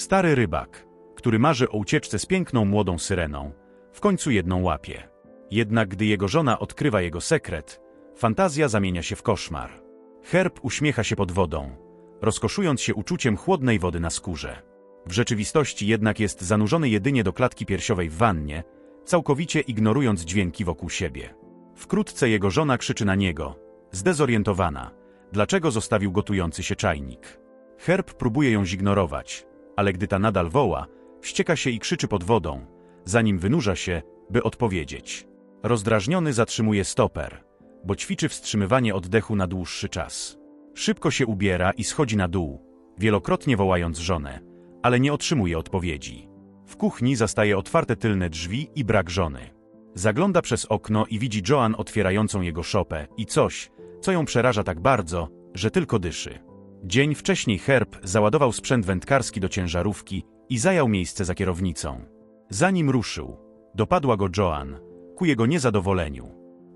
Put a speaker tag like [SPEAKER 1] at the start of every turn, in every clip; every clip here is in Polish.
[SPEAKER 1] Stary rybak, który marzy o ucieczce z piękną młodą syreną, w końcu jedną łapie. Jednak gdy jego żona odkrywa jego sekret, fantazja zamienia się w koszmar. Herb uśmiecha się pod wodą, rozkoszując się uczuciem chłodnej wody na skórze. W rzeczywistości jednak jest zanurzony jedynie do klatki piersiowej w wannie, całkowicie ignorując dźwięki wokół siebie. Wkrótce jego żona krzyczy na niego, zdezorientowana, dlaczego zostawił gotujący się czajnik. Herb próbuje ją zignorować, ale gdy ta nadal woła, wścieka się i krzyczy pod wodą, zanim wynurza się, by odpowiedzieć. Rozdrażniony zatrzymuje stoper, bo ćwiczy wstrzymywanie oddechu na dłuższy czas. Szybko się ubiera i schodzi na dół, wielokrotnie wołając żonę, ale nie otrzymuje odpowiedzi. W kuchni zastaje otwarte tylne drzwi i brak żony. Zagląda przez okno i widzi Joan otwierającą jego szopę i coś, co ją przeraża tak bardzo, że tylko dyszy. Dzień wcześniej Herb załadował sprzęt wędkarski do ciężarówki i zajął miejsce za kierownicą. Zanim ruszył, dopadła go Joan, ku jego niezadowoleniu.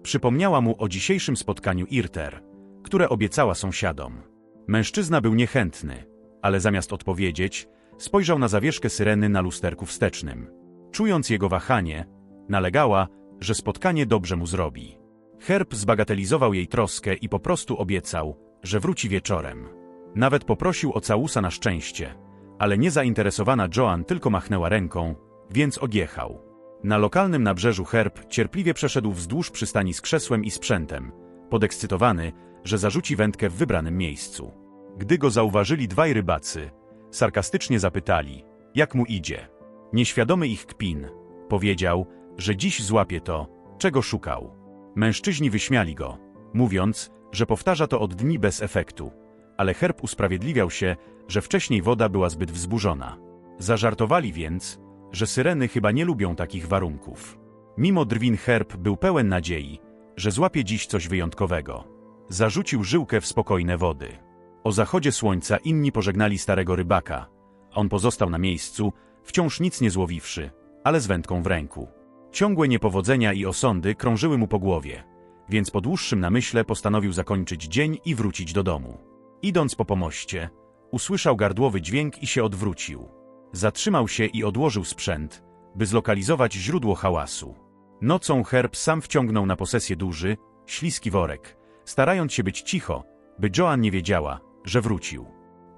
[SPEAKER 1] Przypomniała mu o dzisiejszym spotkaniu Irter, które obiecała sąsiadom. Mężczyzna był niechętny, ale zamiast odpowiedzieć, spojrzał na zawieszkę syreny na lusterku wstecznym. Czując jego wahanie, nalegała, że spotkanie dobrze mu zrobi. Herb zbagatelizował jej troskę i po prostu obiecał, że wróci wieczorem. Nawet poprosił o całusa na szczęście, ale niezainteresowana Joan tylko machnęła ręką, więc odjechał. Na lokalnym nabrzeżu Herb cierpliwie przeszedł wzdłuż przystani z krzesłem i sprzętem, podekscytowany, że zarzuci wędkę w wybranym miejscu. Gdy go zauważyli dwaj rybacy, sarkastycznie zapytali, jak mu idzie. Nieświadomy ich kpin, powiedział, że dziś złapie to, czego szukał. Mężczyźni wyśmiali go, mówiąc, że powtarza to od dni bez efektu, ale Herb usprawiedliwiał się, że wcześniej woda była zbyt wzburzona. Zażartowali więc, że syreny chyba nie lubią takich warunków. Mimo drwin Herb był pełen nadziei, że złapie dziś coś wyjątkowego. Zarzucił żyłkę w spokojne wody. O zachodzie słońca inni pożegnali starego rybaka. On pozostał na miejscu, wciąż nic nie złowiwszy, ale z wędką w ręku. Ciągłe niepowodzenia i osądy krążyły mu po głowie, więc po dłuższym namyśle postanowił zakończyć dzień i wrócić do domu. Idąc po pomoście, usłyszał gardłowy dźwięk i się odwrócił. Zatrzymał się i odłożył sprzęt, by zlokalizować źródło hałasu. Nocą Herb sam wciągnął na posesję duży, śliski worek, starając się być cicho, by Joan nie wiedziała, że wrócił.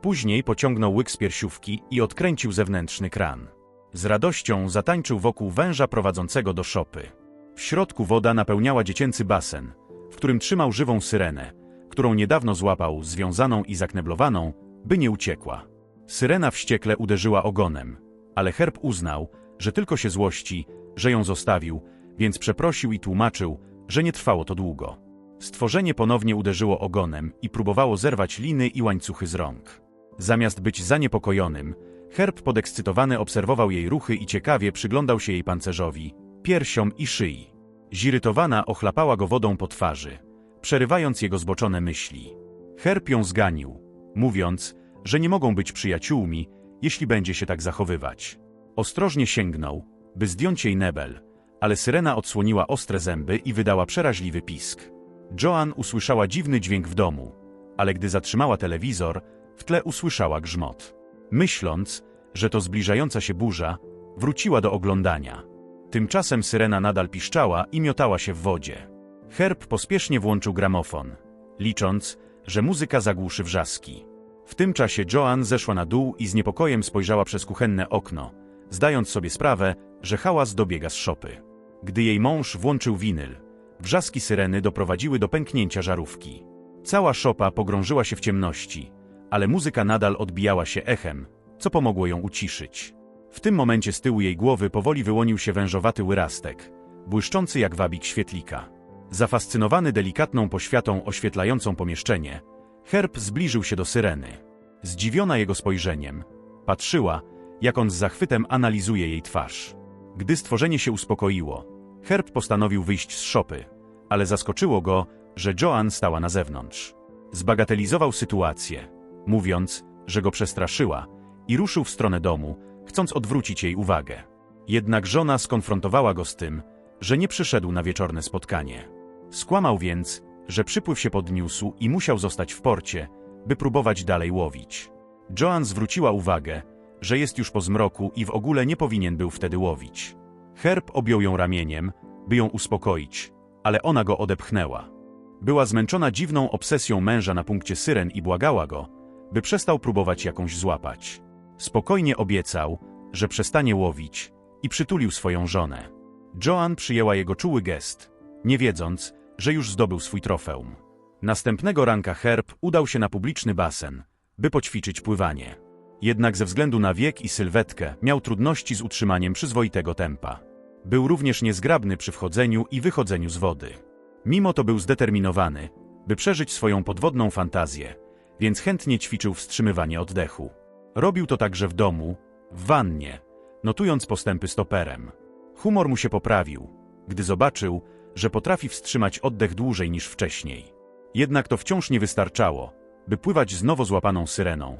[SPEAKER 1] Później pociągnął łyk z piersiówki i odkręcił zewnętrzny kran. Z radością zatańczył wokół węża prowadzącego do szopy. W środku woda napełniała dziecięcy basen, w którym trzymał żywą syrenę, którą niedawno złapał, związaną i zakneblowaną, by nie uciekła. Syrena wściekle uderzyła ogonem, ale Herb uznał, że tylko się złości, że ją zostawił, więc przeprosił i tłumaczył, że nie trwało to długo. Stworzenie ponownie uderzyło ogonem i próbowało zerwać liny i łańcuchy z rąk. Zamiast być zaniepokojonym, Herb podekscytowany obserwował jej ruchy i ciekawie przyglądał się jej pancerzowi, piersiom i szyi. Zirytowana ochlapała go wodą po twarzy, przerywając jego zboczone myśli. Herb ją zganił, mówiąc, że nie mogą być przyjaciółmi, jeśli będzie się tak zachowywać. Ostrożnie sięgnął, by zdjąć jej nebel, ale syrena odsłoniła ostre zęby i wydała przeraźliwy pisk. Joan usłyszała dziwny dźwięk w domu, ale gdy zatrzymała telewizor, w tle usłyszała grzmot. Myśląc, że to zbliżająca się burza, wróciła do oglądania. Tymczasem syrena nadal piszczała i miotała się w wodzie. Herb pospiesznie włączył gramofon, licząc, że muzyka zagłuszy wrzaski. W tym czasie Joan zeszła na dół i z niepokojem spojrzała przez kuchenne okno, zdając sobie sprawę, że hałas dobiega z szopy. Gdy jej mąż włączył winyl, wrzaski syreny doprowadziły do pęknięcia żarówki. Cała szopa pogrążyła się w ciemności, ale muzyka nadal odbijała się echem, co pomogło ją uciszyć. W tym momencie z tyłu jej głowy powoli wyłonił się wężowaty łyrastek, błyszczący jak wabik świetlika. Zafascynowany delikatną poświatą oświetlającą pomieszczenie, Herb zbliżył się do syreny. Zdziwiona jego spojrzeniem, patrzyła, jak on z zachwytem analizuje jej twarz. Gdy stworzenie się uspokoiło, Herb postanowił wyjść z szopy, ale zaskoczyło go, że Joan stała na zewnątrz. Zbagatelizował sytuację, mówiąc, że go przestraszyła i ruszył w stronę domu, chcąc odwrócić jej uwagę. Jednak żona skonfrontowała go z tym, że nie przyszedł na wieczorne spotkanie. Skłamał więc, że przypływ się podniósł i musiał zostać w porcie, by próbować dalej łowić. Joan zwróciła uwagę, że jest już po zmroku i w ogóle nie powinien był wtedy łowić. Herb objął ją ramieniem, by ją uspokoić, ale ona go odepchnęła. Była zmęczona dziwną obsesją męża na punkcie syren i błagała go, by przestał próbować jakąś złapać. Spokojnie obiecał, że przestanie łowić i przytulił swoją żonę. Joan przyjęła jego czuły gest, nie wiedząc, że już zdobył swój trofeum. Następnego ranka Herb udał się na publiczny basen, by poćwiczyć pływanie. Jednak ze względu na wiek i sylwetkę miał trudności z utrzymaniem przyzwoitego tempa. Był również niezgrabny przy wchodzeniu i wychodzeniu z wody. Mimo to był zdeterminowany, by przeżyć swoją podwodną fantazję, więc chętnie ćwiczył wstrzymywanie oddechu. Robił to także w domu, w wannie, notując postępy stoperem. Humor mu się poprawił, gdy zobaczył, że potrafi wstrzymać oddech dłużej niż wcześniej. Jednak to wciąż nie wystarczało, by pływać z nowo złapaną syreną,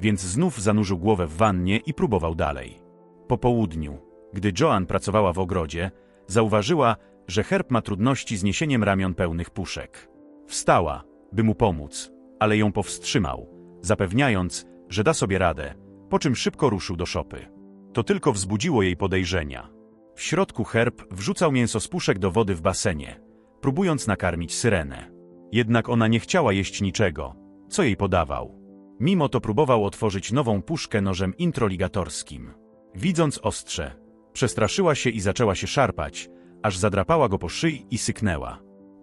[SPEAKER 1] więc znów zanurzył głowę w wannie i próbował dalej. Po południu, gdy Joan pracowała w ogrodzie, zauważyła, że Herb ma trudności z niesieniem ramion pełnych puszek. Wstała, by mu pomóc, ale ją powstrzymał, zapewniając, że da sobie radę, po czym szybko ruszył do szopy. To tylko wzbudziło jej podejrzenia. W środku Herb wrzucał mięso z puszek do wody w basenie, próbując nakarmić syrenę. Jednak ona nie chciała jeść niczego, co jej podawał. Mimo to próbował otworzyć nową puszkę nożem introligatorskim. Widząc ostrze, przestraszyła się i zaczęła się szarpać, aż zadrapała go po szyi i syknęła.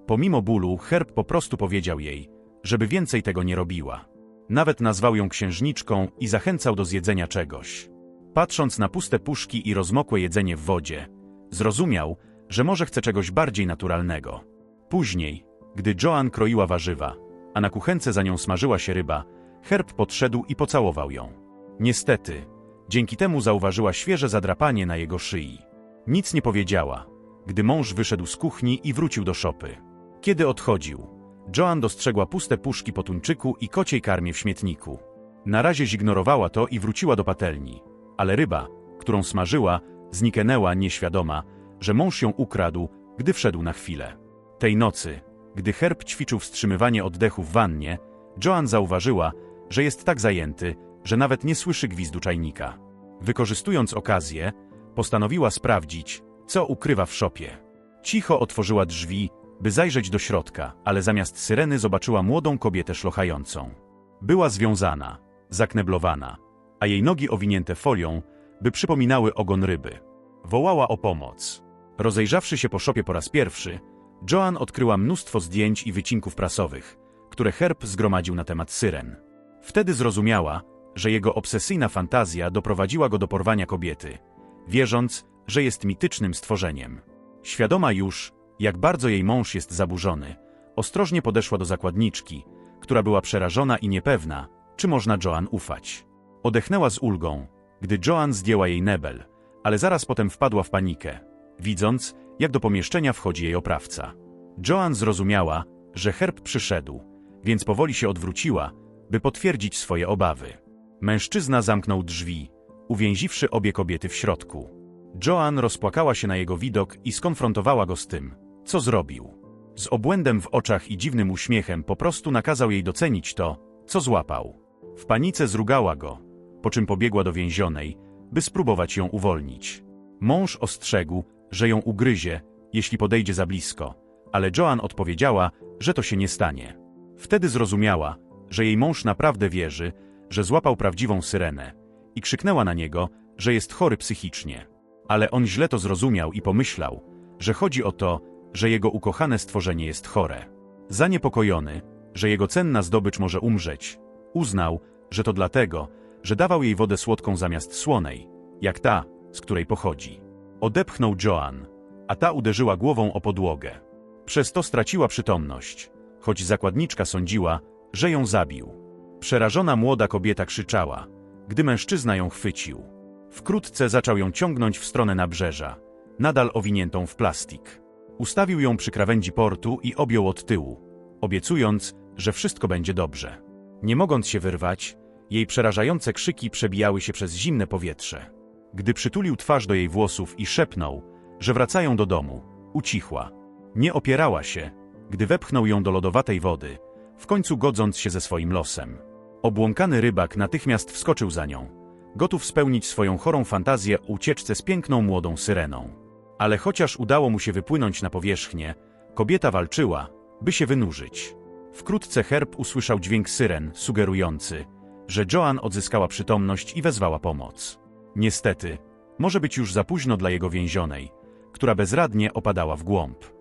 [SPEAKER 1] Pomimo bólu, Herb po prostu powiedział jej, żeby więcej tego nie robiła. Nawet nazwał ją księżniczką i zachęcał do zjedzenia czegoś. Patrząc na puste puszki i rozmokłe jedzenie w wodzie, zrozumiał, że może chce czegoś bardziej naturalnego. Później, gdy Joan kroiła warzywa, a na kuchence za nią smażyła się ryba, Herb podszedł i pocałował ją. Niestety, dzięki temu zauważyła świeże zadrapanie na jego szyi. Nic nie powiedziała, gdy mąż wyszedł z kuchni i wrócił do szopy. Kiedy odchodził, Joan dostrzegła puste puszki po tuńczyku i kociej karmie w śmietniku. Na razie zignorowała to i wróciła do patelni, ale ryba, którą smażyła, zniknęła nieświadoma, że mąż ją ukradł, gdy wszedł na chwilę. Tej nocy, gdy Herb ćwiczył wstrzymywanie oddechu w wannie, Joan zauważyła, że jest tak zajęty, że nawet nie słyszy gwizdu czajnika. Wykorzystując okazję, postanowiła sprawdzić, co ukrywa w szopie. Cicho otworzyła drzwi, by zajrzeć do środka, ale zamiast syreny zobaczyła młodą kobietę szlochającą. Była związana, zakneblowana, a jej nogi owinięte folią, by przypominały ogon ryby. Wołała o pomoc. Rozejrzawszy się po szopie po raz pierwszy, Joan odkryła mnóstwo zdjęć i wycinków prasowych, które Herb zgromadził na temat syren. Wtedy zrozumiała, że jego obsesyjna fantazja doprowadziła go do porwania kobiety, wierząc, że jest mitycznym stworzeniem. Świadoma już, jak bardzo jej mąż jest zaburzony, ostrożnie podeszła do zakładniczki, która była przerażona i niepewna, czy można Joan ufać. Odechnęła z ulgą, gdy Joan zdjęła jej nebel, ale zaraz potem wpadła w panikę, widząc, jak do pomieszczenia wchodzi jej oprawca. Joan zrozumiała, że herb przyszedł, więc powoli się odwróciła, by potwierdzić swoje obawy. Mężczyzna zamknął drzwi, uwięziwszy obie kobiety w środku. Joan rozpłakała się na jego widok i skonfrontowała go z tym, co zrobił. Z obłędem w oczach i dziwnym uśmiechem po prostu nakazał jej docenić to, co złapał. W panice zrugała go, po czym pobiegła do więzionej, by spróbować ją uwolnić. Mąż ostrzegł, że ją ugryzie, jeśli podejdzie za blisko, ale Joan odpowiedziała, że to się nie stanie. Wtedy zrozumiała, że jej mąż naprawdę wierzy, że złapał prawdziwą syrenę i krzyknęła na niego, że jest chory psychicznie. Ale on źle to zrozumiał i pomyślał, że chodzi o to, że jego ukochane stworzenie jest chore. Zaniepokojony, że jego cenna zdobycz może umrzeć, uznał, że to dlatego, że dawał jej wodę słodką zamiast słonej, jak ta, z której pochodzi. Odepchnął Joan, a ta uderzyła głową o podłogę. Przez to straciła przytomność, choć zakładniczka sądziła, że ją zabił. Przerażona młoda kobieta krzyczała, gdy mężczyzna ją chwycił. Wkrótce zaczął ją ciągnąć w stronę nabrzeża, nadal owiniętą w plastik. Ustawił ją przy krawędzi portu i objął od tyłu, obiecując, że wszystko będzie dobrze. Nie mogąc się wyrwać, jej przerażające krzyki przebijały się przez zimne powietrze. Gdy przytulił twarz do jej włosów i szepnął, że wracają do domu, ucichła. Nie opierała się, gdy wepchnął ją do lodowatej wody, w końcu godząc się ze swoim losem. Obłąkany rybak natychmiast wskoczył za nią, gotów spełnić swoją chorą fantazję ucieczce z piękną młodą syreną. Ale chociaż udało mu się wypłynąć na powierzchnię, kobieta walczyła, by się wynurzyć. Wkrótce Herb usłyszał dźwięk syren, sugerujący, że Joan odzyskała przytomność i wezwała pomoc. Niestety, może być już za późno dla jego więzionej, która bezradnie opadała w głąb.